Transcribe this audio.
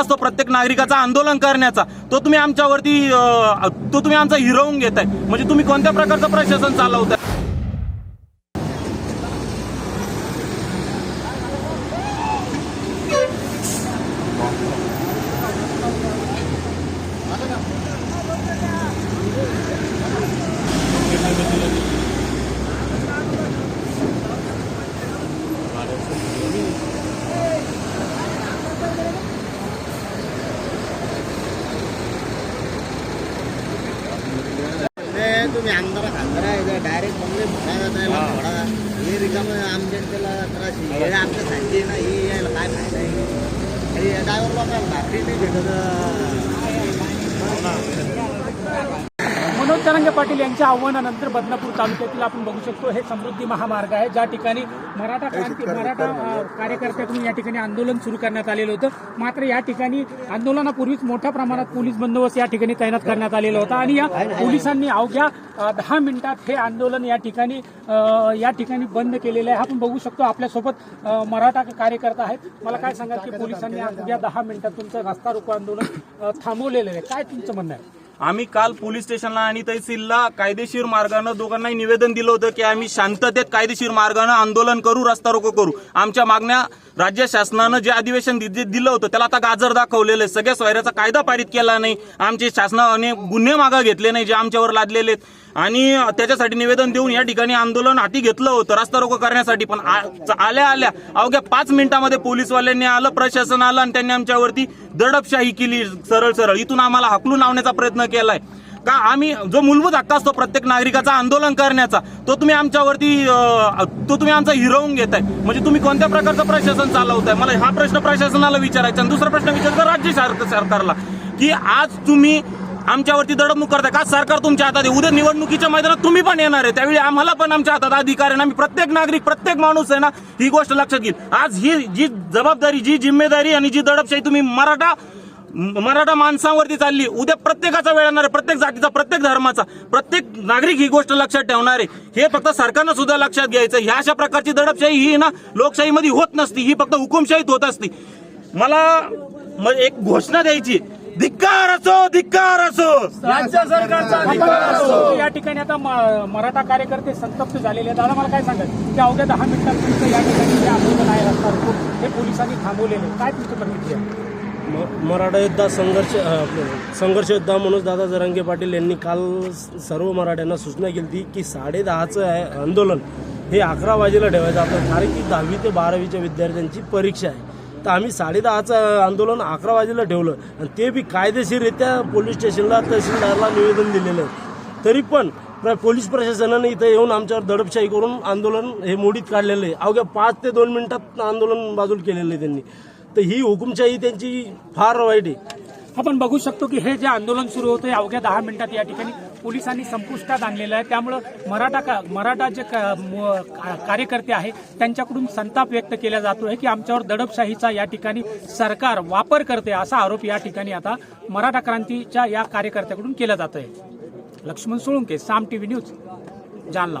असतो प्रत्येक नागरिकाचा आंदोलन करण्याचा तो तुम्ही आमच्यावरती तो तुम्ही आमचा हिरवून घेताय म्हणजे तुम्ही कोणत्या प्रकारचं प्रशासन चालवताय you. तुम्ही आमदार खासदार आहे डायरेक्ट बंगले फोडा जाता फोडा हे. रिकामं आमच्या त्याला त्रास. हे आमच्या सारखे ना हे यायला काय फायदा आहे? ड्रायव्हर लोकांना भाकरी नाही भेटत. मनोज तरंगे पाटील यांच्या आव्हानानंतर बदनापूर तालुक्यातील आपण बघू शकतो हे समृद्धी महामार्ग आहे. ज्या ठिकाणी मराठा क्रांती मराठा अ, कार्यकर्त्याकडून या ठिकाणी आंदोलन सुरू करण्यात आलेलं होतं. मात्र या ठिकाणी आंदोलनापूर्वीच मोठ्या प्रमाणात पोलीस बंदोबस्त या ठिकाणी तैनात करण्यात आलेला होता. आणि या पोलिसांनी अवघ्या दहा मिनिटात हे आंदोलन या ठिकाणी या ठिकाणी बंद केलेलं आहे. आपण बघू शकतो आपल्यासोबत मराठा कार्यकर्ता आहेत. मला काय सांगा की पोलिसांनी अवघ्या दहा मिनिटात तुमचं रस्ता रोको आंदोलन थांबवलेलं आहे. काय तुमचं म्हणणं आहे? आम्ही काल पोलीस स्टेशनला आणि तहसीलला कायदेशीर मार्गानं दोघांनाही निवेदन दिलं होतं की आम्ही शांततेत कायदेशीर मार्गानं आंदोलन करू रस्ता रोको करू. आमच्या मागण्या राज्य शासनानं जे अधिवेशन दि- दिलं होतं त्याला आता गाजर दाखवलेलं आहे. सगळ्या स्वैराचा कायदा पारित केला नाही. आमचे शासनाने गुन्हे मागा घेतले नाही जे आमच्यावर लादलेले आहेत. आणि त्याच्यासाठी निवेदन देऊन या ठिकाणी आंदोलन हाती घेतलं होतं रस्ता रोको करण्यासाठी. पण आल्या आल्या. अवघ्या पाच मिनिटांमध्ये पोलीसवाल्यांनी आलं प्रशासन आलं आणि त्यांनी आमच्यावरती दडपशाही केली सरळ सरळ. इथून आम्हाला हकलून लावण्याचा प्रयत्न केलाय. का आम्ही जो मूलभूत हक्क असतो प्रत्येक नागरिकाचा आंदोलन करण्याचा तो तुम्ही आमच्यावरती तो तुम्ही आमचा हिरवून घेताय. म्हणजे तुम्ही कोणत्या प्रकारचं प्रशासन चालवताय? मला हा प्रश्न प्रशासनाला विचारायचा आणि दुसरा प्रश्न विचारतो राज्य सरकारला की आज तुम्ही आमच्यावरती दडपणूक करताय. का सरकार तुमच्या हातात आहे? उद्या निवडणुकीच्या मैदानात तुम्ही पण येणार आहे. त्यावेळी आम्हाला पण आमच्या हातात अधिकार आहे. ना आम्ही प्रत्येक नागरिक प्रत्येक माणूस आहे ना ही गोष्ट लक्षात घेईल. आज ही जी जबाबदारी जी जिम्मेदारी आणि जी दडपशाही तुम्ही मराठा मराठा माणसांवरती चालली. उद्या प्रत्येकाचा वेळ येणार आहे. प्रत्येक जातीचा प्रत्येक धर्माचा. प्रत्येक नागरिक ही गोष्ट लक्षात ठेवणार आहे. हे फक्त सरकारनं सुद्धा लक्षात घ्यायचं ह्या अशा प्रकारची दडपशाही ही ना लोकशाहीमध्ये होत नसती. ही फक्त हुकुमशाहीत होत असती. मला एक घोषणा द्यायची. धिक्कार असो धिक्कार असो. राज्य सरकारचा धिक्कार असो. या ठिकाणी आता म- मराठा कार्यकर्ते संतप्त झालेले आहेत. दादा मला काय सांगाल? की अवघ्या दहा तुमचं या ठिकाणी जे आंदोलन आहे रस्ता हे पोलिसांनी थांबवलेले आहे. काय तुमचं प्रतिक्रिया? म- मराठा योद्धा संघर्ष संघर्ष योद्धा मनोज दादा जरांगे पाटील यांनी काल सर्व मराठ्यांना सूचना केली होती की साडे दहाचं आहे आंदोलन हे अकरा वाजेला ठेवायचं. आपलं कारण की दहावी ते बारावीच्या विद्यार्थ्यांची परीक्षा आहे. तर आम्ही साडे दहाचं आंदोलन अकरा वाजेला ठेवलं. आणि ते बी कायदेशीररित्या पोलीस स्टेशनला तहसीलदारला निवेदन दिलेलं आहे. तरी पण प्र- पोलीस प्रशासनाने इथं येऊन आमच्यावर दडपशाही करून आंदोलन हे मोडीत काढलेलं आहे. अवघ्या पाच ते दोन मिनिटात आंदोलन बाजूला केलेलं आहे त्यांनी. तर ही हुकुमशाही त्यांची फार वाईट आहे. आपण बघू शकतो की हे जे आंदोलन सुरू होतं अवघ्या दहा मिनिटात या ठिकाणी पोलिसांनी संपुष्टात आणलेलं आहे. त्यामुळं मराठा का मराठा जे का- म- का- कार्यकर्ते आहे त्यांच्याकडून संताप व्यक्त केला जातो आहे की आमच्यावर दडपशाहीचा या ठिकाणी सरकार वापर करते असा आरोप या ठिकाणी आता मराठा क्रांतीच्या या कार्यकर्त्याकडून केला जात आहे लक्ष्मण सोळुंके साम टीव्ही न्यूज जालना.